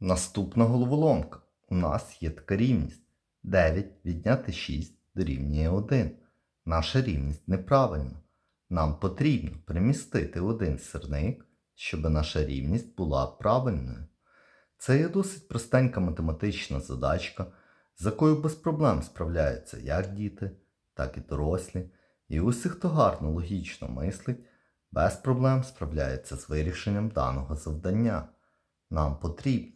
Наступна головоломка. У нас є така рівність. 9 відняти 6 дорівнює 1. Наша рівність неправильна. Нам потрібно перемістити один сирник, щоб наша рівність була правильною. Це є досить простенька математична задачка, з якою без проблем справляються як діти, так і дорослі. І усі, хто гарно логічно мислить, без проблем справляється з вирішенням даного завдання. Нам потрібно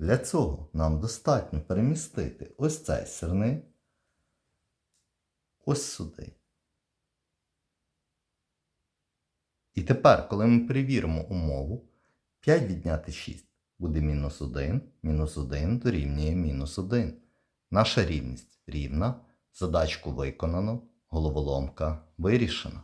Для цього нам достатньо перемістити ось цей сирник ось сюди. І тепер, коли ми перевіримо умову, 5 відняти 6 буде мінус 1, мінус 1 дорівнює мінус 1. Наша рівність рівна, задачку виконано, головоломка вирішена.